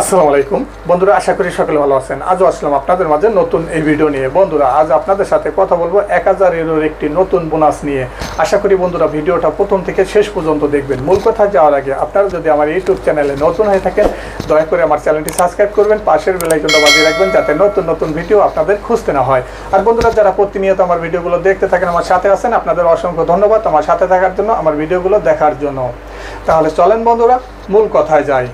আসসালামু আলাইকুম। বন্ধুরা, আশা করি সকলে ভালো আছেন। আজও আসলাম আপনাদের মাঝে নতুন এই ভিডিও নিয়ে। বন্ধুরা, আজ আপনাদের সাথে কথা বলব এক হাজার এরোর একটি নতুন বোনাস নিয়ে। আশা করি বন্ধুরা, ভিডিওটা প্রথম থেকে শেষ পর্যন্ত দেখবেন। মূল কথা যাওয়ার আগে আপনারা যদি আমার ইউটিউব চ্যানেলে নতুন হয়ে থাকেন, দয়া করে আমার চ্যানেলটি সাবস্ক্রাইব করবেন, পাশের বেলাইকনটা বাজিয়ে রাখবেন, যাতে নতুন নতুন ভিডিও আপনাদের খুঁজতে না হয়। আর বন্ধুরা, যারা প্রতিনিয়ত আমার ভিডিওগুলো দেখতে থাকেন, আমার সাথে আছেন, আপনাদের অসংখ্য ধন্যবাদ আমার সাথে থাকার জন্য, আমার ভিডিওগুলো দেখার জন্য। তাহলে চলেন বন্ধুরা, মূল কথায় যাই।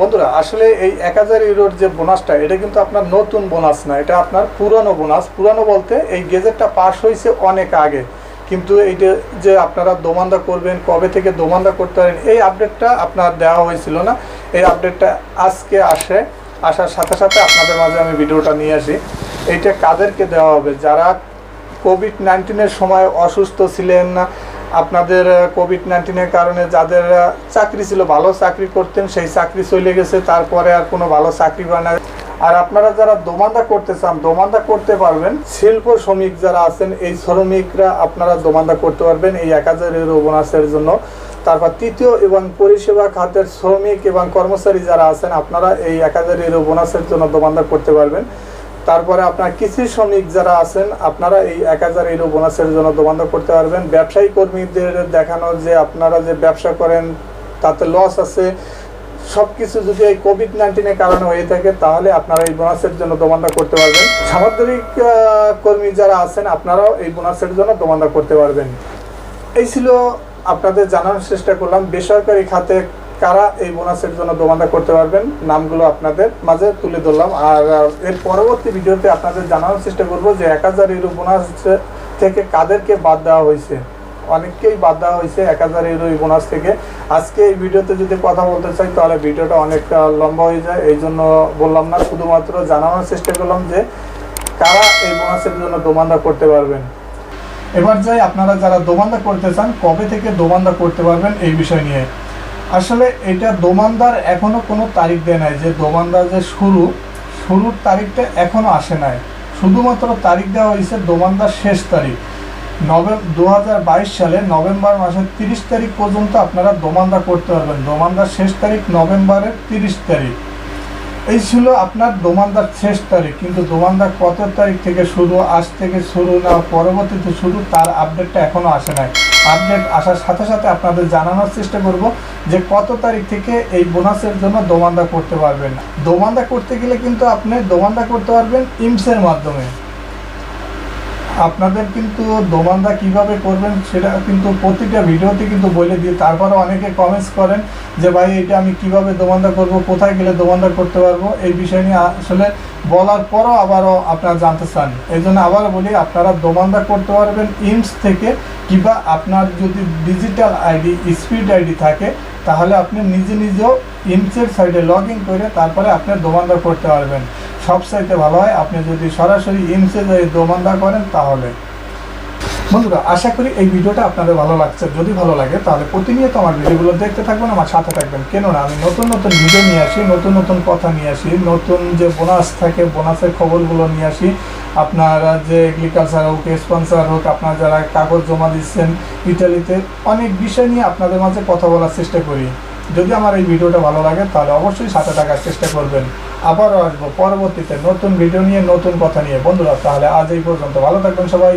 বন্ধুরা, আসলে এই এক হাজার ইউরোর যে বোনাসটা, এটা কিন্তু আপনার নতুন বোনাস না, এটা আপনার পুরানো বোনাস। পুরানো বলতে এই গেজেটটা পাস হয়েছে অনেক আগে। কিন্তু এইটা যে আপনারা দোমান্দা করবেন, কবে থেকে দোমান্দা করতে পারেন, এই আপডেটটা আপনার দেওয়া হয়েছিল না। এই আপডেটটা আজকে আসে, আসার সাথে সাথে আপনাদের মাঝে আমি ভিডিওটা নিয়ে আসি। এইটা কাদেরকে দেওয়া হবে? যারা কোভিড নাইন্টিনের সময় অসুস্থ ছিলেন না আপনাদের কোভিড নাইন্টিনের কারণে যাদের চাকরি ছিল, ভালো চাকরি করতেন, সেই চাকরি চলে গেছে, তারপরে আর কোনো ভালো চাকরি পায় না। আর আপনারা যারা দোমান্দা করতে চান, দোমান্দা করতে পারবেন। শিল্প শ্রমিক যারা আছেন, এই শ্রমিকরা আপনারা দোমান্দা করতে পারবেন এই এক হাজার ইউরো বোনাসের জন্য। তারপর তৃতীয় এবং পরিষেবা খাতের শ্রমিক এবং কর্মচারী যারা আছেন, আপনারা এই এক হাজার ইউরো বোনাসের জন্য দোমান্দা করতে পারবেন। তারপরে আপনার কৃষি শ্রমিক যারা আছেন, আপনারা এই এক হাজার ইউরো বোনাসের জন্য দোমান্দা করতে পারবেন। ব্যবসায়ী কর্মীদের দেখানো যে আপনারা যে ব্যবসা করেন, তাতে লস আছে। সব কিছু যদি এই কোভিড নাইন্টিনের কারণে হয়ে থাকে, তাহলে আপনারা এই বোনাসের জন্য দোমান্দা করতে পারবেন। সামুদ্রিক কর্মী যারা আছেন, আপনারাও এই বোনাসের জন্য দোমান্দা করতে পারবেন। এই ছিল আপনাদের জানানোর চেষ্টা করলাম। বেসরকারি খাতে কারা এই বোনাসের জন্য দোমান্দা করতে পারবেন, নামগুলো আপনাদের মাঝে তুলে ধরলাম। আর এর পরবর্তী ভিডিওতে আপনাদের জানানোর চেষ্টা করব যে এক হাজার ইউরো বোনাস থেকে কাদেরকে বাদ দেওয়া হয়েছে? অনেককেই বাদ দেওয়া হয়েছে এক হাজার ইউরো বোনাস থেকে। আজকে এই ভিডিওতে যদি কথা বলতে চাই, তাহলে ভিডিওটা অনেকটা লম্বা হয়ে যায়। এই জন্য বললাম না, শুধুমাত্র জানানোর চেষ্টা করলাম যে কারা এই বোনাসের জন্য দোমান্দা করতে পারবেন। এবার যাই, আপনারা যারা দোমান্দা করতে চান, কবে থেকে দোমান্দা করতে পারবেন এই বিষয় নিয়ে। আসলে এটা দোমানদার এখনও কোনো তারিখ দেয় নাই, যে দোমান্দার যে শুরু, শুরুর তারিখটা এখনও আসে নাই। শুধুমাত্র তারিখ দেওয়া হয়েছে দোমানদার শেষ তারিখ। নভেম্বর দু হাজার বাইশ সালে নভেম্বর মাসের তিরিশ তারিখ পর্যন্ত আপনারা দোমানদা করতে পারবেন। দোমানদার শেষ তারিখ নভেম্বরের তিরিশ তারিখ। এই ছিল আপনার দোমানদার শেষ তারিখ, কিন্তু দোমানদার কত তারিখ থেকে শুরু, আজ থেকে শুরু না, পরবর্তীতে শুরু, তার আপডেটটা এখনও আসে নাই। আপডেট আসার সাথে সাথে আপনাদের জানানোর চেষ্টা করব যে কত তারিখ থেকে এই বোনাসের জন্য দোমান্দা করতে পারবেন। দোমান্দা করতে গেলে কিন্তু আপনি দোমান্দা করতে পারবেন ইমসের মাধ্যমে। আপনাদের কিন্তু দোমান্দা কীভাবে করবেন সেটা কিন্তু প্রতিটা ভিডিওতে কিন্তু বলে দিয়ে তারপরে অনেকে কমেন্টস করেন যে, ভাই, এটা আমি কীভাবে দোমান্দা করব? কোথায় গেলে দোমান্দা করতে পারব? এই বিষয় নিয়ে আসলে বলার পরও আবারও আপনারা জানতে চান। এই জন্য আবারও বলি, আপনারা দোমান্দা করতে পারবেন। ইমস থেকে কিংবা আপনার যদি ডিজিটাল আইডি স্পিড আইডি থাকে তাহলে আপনি নিজে নিজেও ইমসের সাইডে লগ ইন করে তারপরে আপনি দোমান্দা করতে পারবেন। সব সাইডে ভালো হয়, আপনি যদি সরাসরি ইমসে যাই দোমান্দা করেন তাহলে। বন্ধুরা, আশা করি এই ভিডিওটা আপনাদের ভালো লাগছে। যদি ভালো লাগে, তাহলে প্রতিনিয়ত আমার ভিডিওগুলো দেখতে থাকবেন, আমার সাথে থাকবেন। কেননা, আমি নতুন নতুন ভিডিও নিয়ে আসি, নতুন নতুন কথা নিয়ে আসি, নতুন যে বোনাস থাকে বোনাসের খবরগুলো নিয়ে আসি। আপনারা যে এগ্রিকালচার হোক স্পন্সার হোক, আপনারা যারা কাগজ জমা দিচ্ছেন ইটালিতে অনেক বিষয় নিয়ে আপনাদের মাঝে কথা বলার চেষ্টা করি। যদি আমার এই ভিডিওটা ভালো লাগে, তাহলে অবশ্যই সাথে থাকার চেষ্টা করবেন। আবারও আসব পরবর্তীতে নতুন ভিডিও নিয়ে, নতুন কথা নিয়ে। বন্ধুরা, তাহলে আজ এই পর্যন্ত। ভালো থাকবেন সবাই।